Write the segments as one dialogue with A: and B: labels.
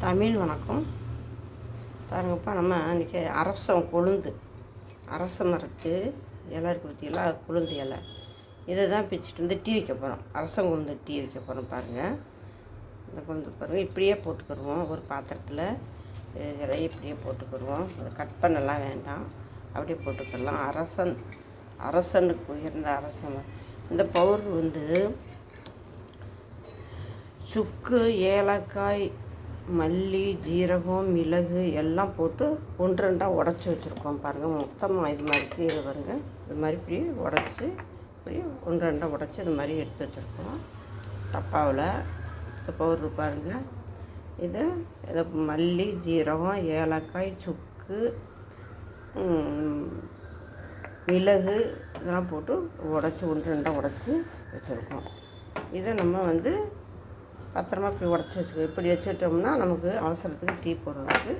A: தமிழ் வணக்கம். பாருங்கப்பா நம்ம இன்றைக்கி அரசம் கொழுந்து. அரச மரத்து இலை இருக்கு பற்றியெல்லாம் கொழுந்து இலை. இதை தான் பிச்சுட்டு வந்து டீ வைக்க போகிறோம் அரசம் கொழுந்து டீ வைக்க போகிறோம் பாருங்கள் இந்த கொழுந்து பாருங்கள் இப்படியே போட்டுக்கிடுவோம் ஒரு பாத்திரத்தில் இதெல்லாம் இப்படியே போட்டுக்கிடுவோம் அதை கட் பண்ணலாம் வேண்டாம். அப்படியே போட்டுக்கலாம் அரசன் அரசனுக்கு உயர்ந்த அரசன் இந்த பவுடர் வந்து சுக்கு ஏலக்காய் மல்லி ஜீரகம் மிளகு எல்லாம் போட்டு ஒன்று ரெண்டாக உடச்சி வச்சுருக்கோம் பாருங்கள் மொத்தமாக இது மாதிரி கீரை பாருங்கள் இது மாதிரி இப்படி உடச்சி இப்படி ஒன்று ரெண்டாக உடச்சி இது மாதிரி எடுத்து வச்சுருக்கோம். டப்பாவில் இந்த பவுட்ரு பாருங்கள் இது இதை மல்லி ஜீரகம் ஏலக்காய் சுக்கு மிளகு இதெல்லாம் போட்டு உடச்சி ஒன்று ரெண்டாக உடச்சி வச்சுருக்கோம். இதை நம்ம வந்து பத்திரமா இப்படி உடச்சி வச்சுக்கோ. இப்படி வச்சுட்டோம்னா நமக்கு அவசரத்துக்கு டீ போடுறதுக்கு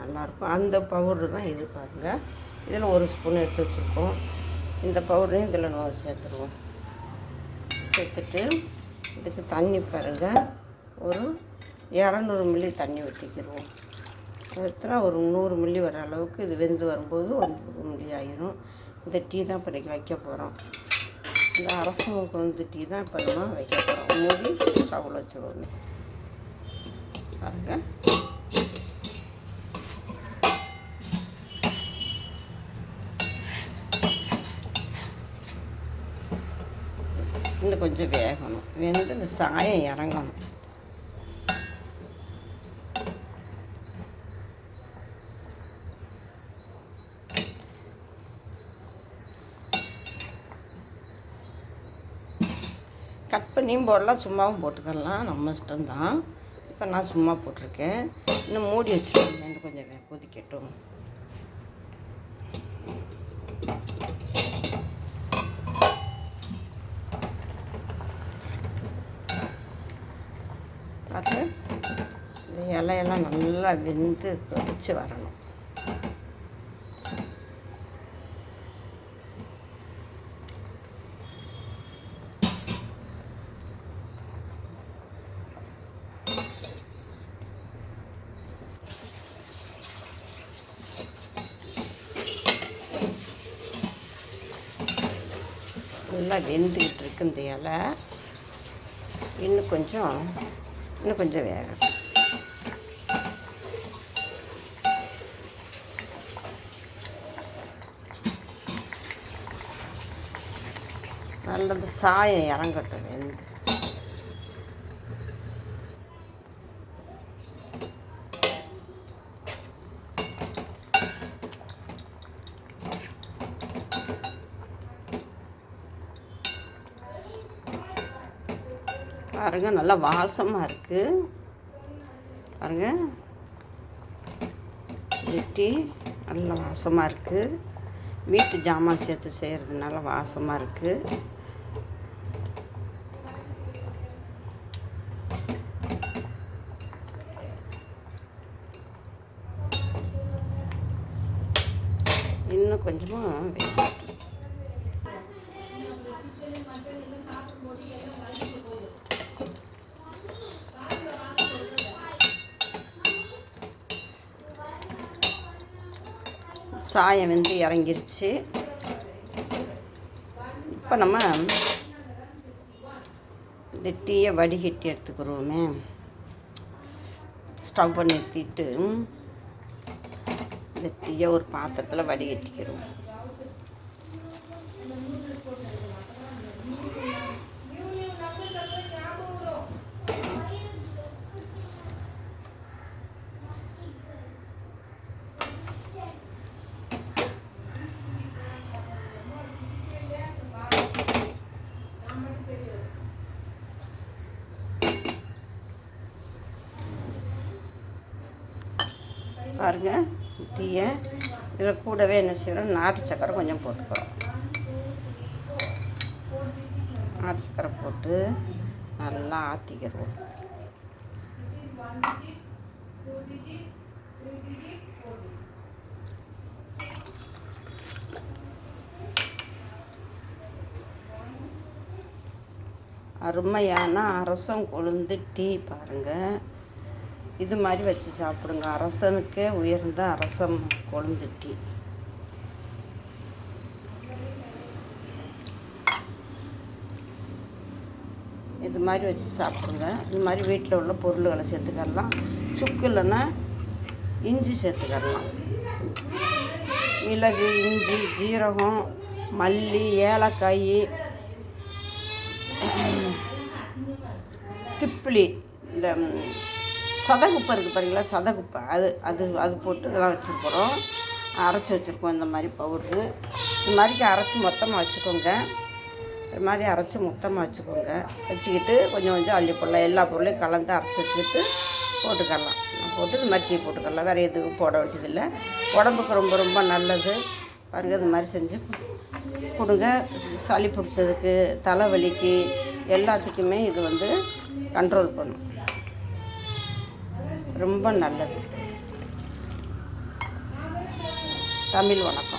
A: நல்லாயிருக்கும். அந்த பவுடர் தான் இது பாருங்கள் இதில் ஒரு ஸ்பூன் எடுத்து வச்சுருக்கோம். இந்த பவுடரையும் இதில் நம்ம சேர்த்துருவோம். சேர்த்துட்டு இதுக்கு தண்ணி பாருங்கள் ஒரு இரநூறு மில்லி தண்ணி ஊற்றிக்கிடுவோம். எத்தனை ஒரு நூறு மில்லி வர அளவுக்கு இது வெந்து வரும்போது ஒரு நூறு மில்லி ஆயிரும். இந்த டீ தான் இப்போ வைக்க போகிறோம். இந்த அரசமுக்கு வந்து டீ தான் இப்போ நம்ம வைக்க போகிறோம். மூடி ஸ்டவ்வில் வச்சுருவோம். பாருங்க. இன்னும் கொஞ்சம் வேகணும். வெந்து இந்த சாயம் இறங்கணும். கட் பண்ணியும் போடலாம் சும்மாவும் போட்டுக்கலாம். நம்ம இஷ்டம்தான். இப்போ நான் சும்மா போட்டிருக்கேன். இன்னும் மூடி வச்சுருக்கேன். கொஞ்சம் கொதிக்கட்டும். பார்த்து இந்த இலையெல்லாம் நல்லா வெந்து கொதிச்சு வரணும். நல்லா வெந்துக்கிட்டு இருக்கு இந்த இலை. இன்னும் கொஞ்சம் இன்னும் கொஞ்சம் வேக. நல்லது சாயம் இறங்கட்டும் வெந்து. பாருங்கள் நல்லா வாசமாக இருக்குது பாருங்கள் வெட்டி நல்ல வாசமாக இருக்குது வீட்டு ஜாமான் சேர்த்து செய்கிறதுனால வாசமாக இருக்குது இன்னும் கொஞ்சமாக சாயம் வந்து இறங்கிருச்சு. இப்போ நம்ம இந்த டீயை வடிகட்டி எடுத்துக்கிறோமே. ஸ்டவ் நிறுத்திட்டு இந்த டீயை ஒரு பாத்திரத்தில் வடிகட்டிக்கிறோம். பாருங்கள் டீயை. இதில் கூடவே என்ன செய்கிறோம் நாட்டு சக்கரை கொஞ்சம் போட்டுக்கிறோம். நாட்டு சக்கரை போட்டு நல்லா ஆற்றிக்கிறோம் அருமையான அரசம் கொழுந்து டீ பாருங்கள் இது மாதிரி வச்சு சாப்பிடுங்க. அரசனுக்கே உயர்ந்த அரசம் கொழுந்துட்டி இது மாதிரி வச்சு சாப்பிடுங்க. இது மாதிரி வீட்டில் உள்ள பொருள்களை சேர்த்துக்கரலாம் சுக்கு இல்லைன்னா இஞ்சி சேர்த்துக்கரலாம் மிளகு இஞ்சி ஜீரகம் மல்லி ஏலக்காய் திப்பிலி இந்த சதகுப்பை இருக்குது பாருங்களா சதகுப்பை. அது அது அது போட்டு இதெல்லாம் வச்சுருக்குறோம். அரைச்சி வச்சுருக்கோம் இந்த மாதிரி பவுட்ரு இது மாதிரிக்கு அரைச்சி மொத்தமாக வச்சுக்கோங்க. இது மாதிரி அரைச்சி மொத்தமாக வச்சுக்கோங்க. வச்சுக்கிட்டு கொஞ்சம் கொஞ்சம் அள்ளி போடலாம். எல்லா பொருளையும் கலந்து அரைச்சி வச்சுக்கிட்டு போட்டுக்கலாம். போட்டு இது மாதிரி டீ போட்டுக்கலாம். வேறு எதுவும் போட வேண்டியதில்லை. உடம்புக்கு ரொம்ப ரொம்ப நல்லது. பாருங்க இது மாதிரி செஞ்சு கொடுங்க. சளி பிடிச்சதுக்கு தலைவலிக்கு எல்லாத்துக்குமே இது வந்து கண்ட்ரோல் பண்ணும். ரொம்ப நல்லது. தமிழ் வணக்கம்.